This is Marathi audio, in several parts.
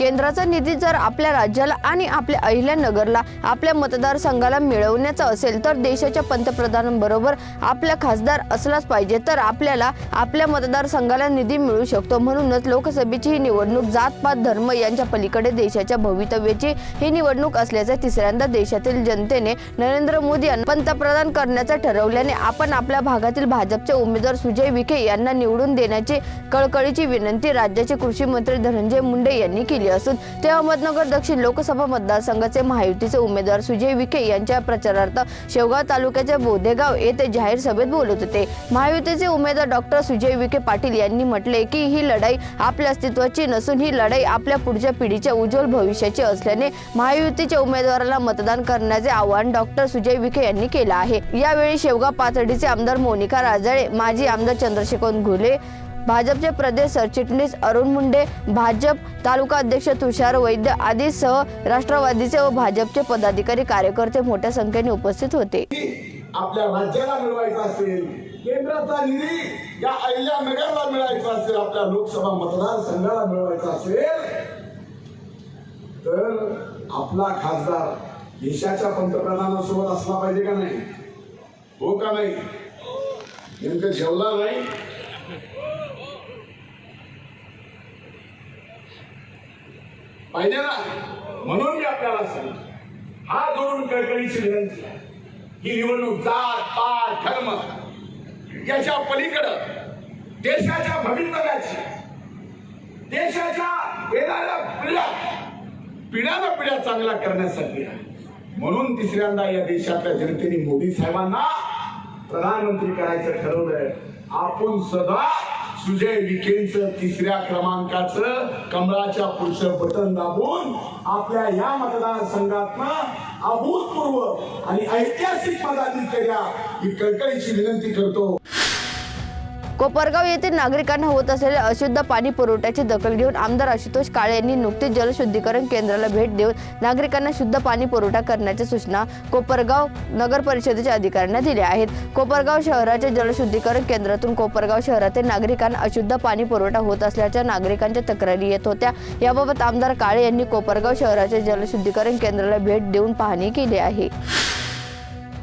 केंद्राचा निधी जर आपल्या राज्याला आणि आपल्या अहिल्यानगरला आपल्या मतदारसंघाला मिळवण्याचा असेल तर देशाच्या पंतप्रधानांबरोबर आपला खासदार असलाच पाहिजे. तर आपल्याला आपल्या मतदारसंघाला निधी मिळू शकतो. म्हणूनच लोकसभेची ही निवडणूक जात पात धर्म यांच्या पलीकडे देशाच्या भवितव्याची ही निवडणूक असल्याचे तिसऱ्यांदा देशातील जनतेने नरेंद्र मोदी यांना पंतप्रधान करण्याचं ठरवल्याने आपण आपल्या भागातील भाजपचे उमेदवार सुजय विखे यांना निवडून देण्याची कळकळीची विनंती राज्याचे कृषी मंत्री धनंजय मुंडे यांनी केली असून ते अहमदनगर दक्षिण लोकसभा मतदारसंघाचे महायुतीचे उमेदवार सुजय विखे यांच्या प्रचारार्थ शेवगाव तालुक्याच्या बोधेगाव येथे जाहीर सभेत बोलत होते. महायुतीचे उमेदवार डॉक्टर सुजय विखे पाटील यांनी म्हटले की ही लढाई आपल्या अस्तित्वाची नसून ही लढाई आपल्या पुढच्या पिढीच्या उज्ज्वल भविष्याची असल्याने महायुतीच्या उमेदवाराला मतदान करण्याचे आवाहन डॉक्टर सुजय विखे यांनी केलं आहे. यावेळी शेवगाव पाथर्डीचे आमदार मोनिका राजाळे माजी आमदार चंद्रशेखर घुले भाजपचे प्रदेश सरचिटणीस अरुण मुंडे भाजप तालुका अध्यक्ष तुषार वैद्य आदी सह राष्ट्रवादीचे व भाजपचे पदाधिकारी कार्यकर्ते मोठ्या संख्येने उपस्थित होते. आपल्या राज्याला मिळवायचा असेल केंद्राचा निधी या अहिल्यानगरला मिळायचा असेल आपल्या लोकसभा मतदारसंघाला मिळवायचा असेल तर आपला खासदार देशाच्या पंतप्रधानांसोबत असला पाहिजे का नाही? हो का नाही? नेमकं जेवला नाही? पाहिजे ना? म्हणून मी आपल्याला सांगतो. हा जोडून कळकळीची विनंती आहे. ही निवडणूक जात पात धर्म याच्या पलीकडं देशाच्या भवितव्याची देशाच्या येणाऱ्या पिढ्या पिढ्याला पिढ्या चांगला करण्यासाठी आहे. म्हणून तिसऱ्यांदा या देशातल्या जनतेने मोदी साहेबांना प्रधानमंत्री करायचं ठरवलंय. आपण सदा सुजय विखेंचं तिसऱ्या क्रमांकाचं कमळाच्या पुढचं बटन दाबून आपल्या या मतदारसंघातनं अभूतपूर्व आणि ऐतिहासिक पदाधिकाऱ्या ही कळकळीची विनंती करतो. कोपरगाव येथील नागरिकांना होत असलेल्या अशुद्ध पाणी पुरवठ्याची दखल घेऊन आमदार आशुतोष काळे यांनी नुकतीच जलशुद्धीकरण केंद्राला भेट देऊन नागरिकांना शुद्ध पाणी पुरवठा करण्याच्या सूचना कोपरगाव नगर परिषदेच्या अधिकाऱ्यांना दिल्या आहेत. कोपरगाव शहराच्या जलशुद्धीकरण केंद्रातून कोपरगाव शहरातील नागरिकांना अशुद्ध पाणी पुरवठा होत असल्याच्या नागरिकांच्या तक्रारी येत होत्या. याबाबत आमदार काळे यांनी कोपरगाव शहराच्या जलशुद्धीकरण केंद्राला भेट देऊन पाहणी केली आहे.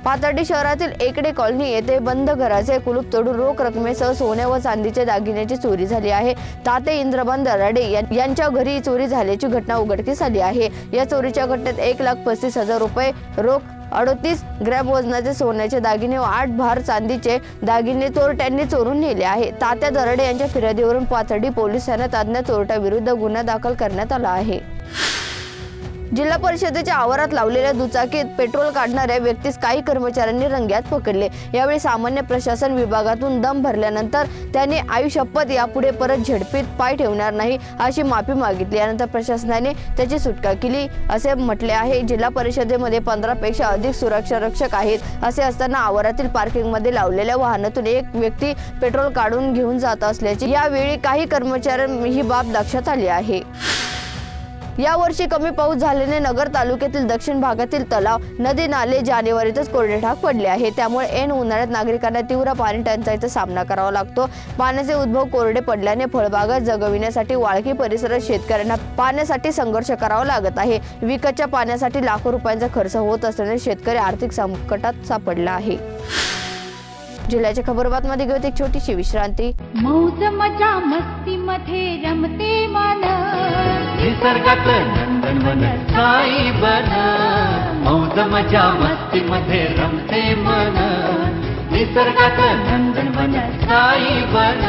पाथर्डी शहरातील एकडे कॉलनी येथे बंद घराचे कुलूप तोडून रोख रकमेसह सोने व चांदीच्या दागिन्याची चोरी झाली आहे. ताते इंद्रबान दराडे यां- यांच्या घरी चोरी झाल्याची घटना उघडकीस आली आहे. या चोरीच्या घटनेत एक लाख पस्तीस हजार रुपये रोख अडतीस ग्रॅम वजनाचे सोन्याचे दागिने व आठ भार चांदीचे दागिने चोरट्यांनी चोरून नेले आहे. तात्या दराडे यांच्या फिर्यादीवरून पाथर्डी पोलिसांना तज्ञ चोरट्याविरुद्ध गुन्हा दाखल करण्यात आला आहे. जिल्हा परिषदेच्या आवारात लावलेल्या दुचाकीत पेट्रोल काढणाऱ्या व्यक्तीस काही कर्मचाऱ्यांनी रंग्यात पकडले. यावेळी सामान्य प्रशासन विभागातून दम भरल्यानंतर त्यांनी आयुष्यपत यापुढे परत झेडपीत पाय ठेवणार नाही अशी माफी मागितली. यानंतर प्रशासनाने त्याची सुटका केली. असे म्हटले आहे जिल्हा परिषदेमध्ये पंधरापेक्षा अधिक सुरक्षा रक्षक आहेत. असे असताना आवारातील पार्किंगमध्ये लावलेल्या वाहनातून एक व्यक्ती पेट्रोल काढून घेऊन जात असल्याची यावेळी काही कर्मचाऱ्यांनी ही बाब लक्षात आली आहे. यावर्षी कमी पाऊस झाल्याने नगर तालुक्यातील दक्षिण भागातील तलाव नदी नाले जानेवारीतच कोरडे कोरडेठाक पडले आहे त्यामुळे ऐन उन्हाळ्यात नागरिकांना तीव्र पाणी टंचाईचा सामना करावा लागतो. पाण्याचे उद्भव कोरडे पडल्याने फळबागा जगविण्यासाठी वाळकी परिसरात शेतकऱ्यांना पाण्यासाठी संघर्ष करावा लागत आहे. विकतच्या पाण्यासाठी लाखो रुपयांचा खर्च होत असल्याने शेतकरी आर्थिक संकटात सापडला आहे. जिल्ह्याच्या खबरबातमध्ये घेऊन एक छोटीशी विश्रांती. मौज मजा मस्ती मध्ये रमते मन. निसर्गात नंदनवन साई बन मौज मजा मस्ती मध्ये रमते मन. निसर्गात नंदनवन साई बन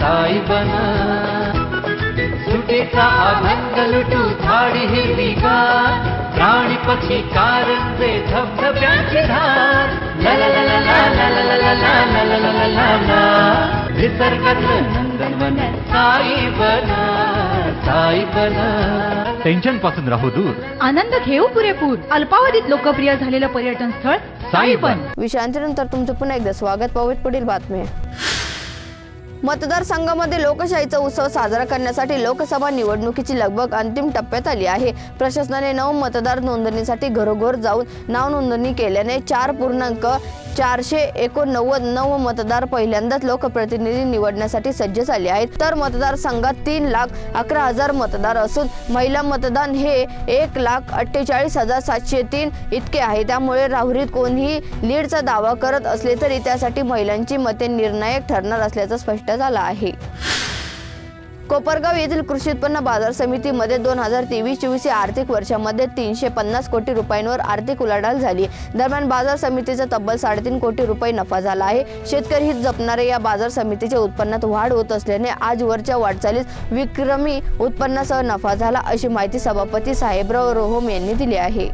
साई बन देखा आनंद लुटू झाडी हिरवी गार प्राणी पक्षी कारंजे धबधब्यांची धार निसर्गातलं नंदनवन साई बना साई बना टेन्शनपासून राहू दूर आनंद घेऊ पुरेपूर अल्पावधीत लोकप्रिय झालेलं पर्यटन स्थळ साईपन विषयांच्या नंतर तुमचं पुन्हा एकदा स्वागत पाहूयात पुढील बातमी मतदारसंघामध्ये लोकशाहीचा उत्सव साजरा करण्यासाठी लोकसभा निवडणुकीची लगबग अंतिम टप्प्यात आली आहे. प्रशासनाने नऊ मतदार नोंदणीसाठी घरोघर जाऊन नाव नोंदणी केल्याने चार पूर्णांक चारशे एकोणनव्वद नऊ मतदार पहिल्यांदाच लोकप्रतिनिधी निवडण्यासाठी सज्ज झाले आहेत. तर मतदारसंघात तीन लाख अकरा हजार मतदार असून महिला मतदान हे एक लाख अठ्ठेचाळीस हजार सातशे तीन इतके आहे. त्यामुळे राहुरीत कोणीही लीडचा दावा करत असले तरी त्यासाठी महिलांची मते निर्णायक ठरणार असल्याचं स्पष्ट झालं आहे. कोपरगाव येथील कृषी उत्पन्न बाजार समितीमध्ये दोन हजार तेवीस चोवीस या आर्थिक वर्षामध्ये तीनशे पन्नास कोटी रुपयांवर आर्थिक उलाढाल झाली. दरम्यान बाजार समितीचा तब्बल साडेतीन कोटी रुपये नफा झाला आहे. शेतकरी हित जपणाऱ्या या बाजार समितीच्या उत्पन्नात वाढ होत असल्याने आज वरच्या वाटचालीस विक्रमी उत्पन्नासह नफा झाला अशी माहिती सभापती साहेबराव रोहोम यांनी दिली आहे.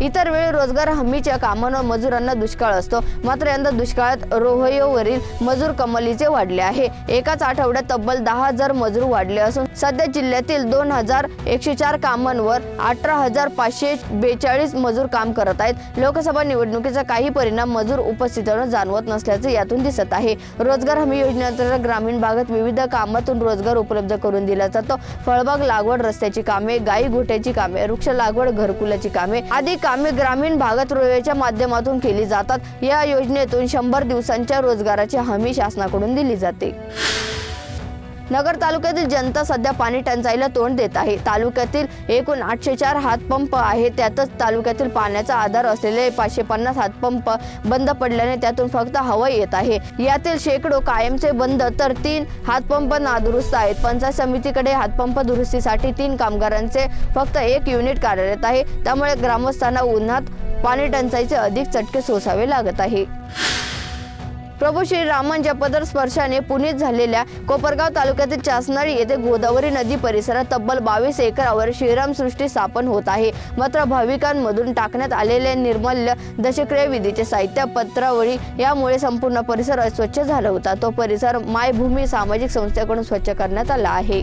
इतर वेळी रोजगार हमीच्या कामांवर मजुरांना दुष्काळ असतो. मात्र यंदा दुष्काळात रोहयोवरील मजूर कमलीचे वाढले आहे. एकाच आठवड्यात तब्बल दहा हजार मजूर वाढले असून सध्या जिल्ह्यातील दोन हजार एकशे चार कामांवर अठरा हजार पाचशे बेचाळीस मजूर काम करत आहेत. लोकसभा निवडणुकीचा काही परिणाम मजूर उपस्थितीवर जाणवत नसल्याचे यातून दिसत आहे. रोजगार हमी योजनेअंतर्गत ग्रामीण भागात विविध कामातून रोजगार उपलब्ध करून दिला जातो. फळबाग लागवड रस्त्याची कामे गाई घोट्याची कामे वृक्ष लागवड घरकुलाची कामे आदी काम ग्रामीण भागात रोजच्या माध्यमातून केली जातात. या योजनेतून शंभर दिवसांच्या रोजगाराची हमी शासनाकडून दिली जाते. नगर तालुक्यातील जनता सध्या पाणी टंचाईला तोंड देत आहे. तालुक्यातील एकूण आठशे चार हातपंप आहे त्यातच तालुक्यातील पाण्याचा आधार असलेले पाचशे पन्नास हातपंप बंद पडल्याने त्यातून फक्त हवा येत आहे. यातील शेकडो कायमचे बंद तर तीन हातपंप नादुरुस्त आहेत. पंचायत समितीकडे हातपंप दुरुस्तीसाठी तीन कामगारांचे फक्त एक युनिट कार्यरत आहे. त्यामुळे ग्रामस्थांना उन्हात पाणी टंचाईचे अधिक चटके सोसावे लागत आहे. प्रभू श्रीरामांच्या पदर स्पर्शाने पुनीत झालेल्या कोपरगाव तालुक्यातील चासनाळी येथे गोदावरी नदी परिसरात तब्बल बावीस एकरावर श्रीराम सृष्टी स्थापन होत आहे. मात्र भाविकांमधून टाकण्यात आलेले निर्मल्य दशक्रिय विधीचे साहित्य पत्रावळी यामुळे संपूर्ण परिसर अस्वच्छ झाला होता. तो परिसर मायभूमी सामाजिक संस्थेकडून स्वच्छ करण्यात आला आहे.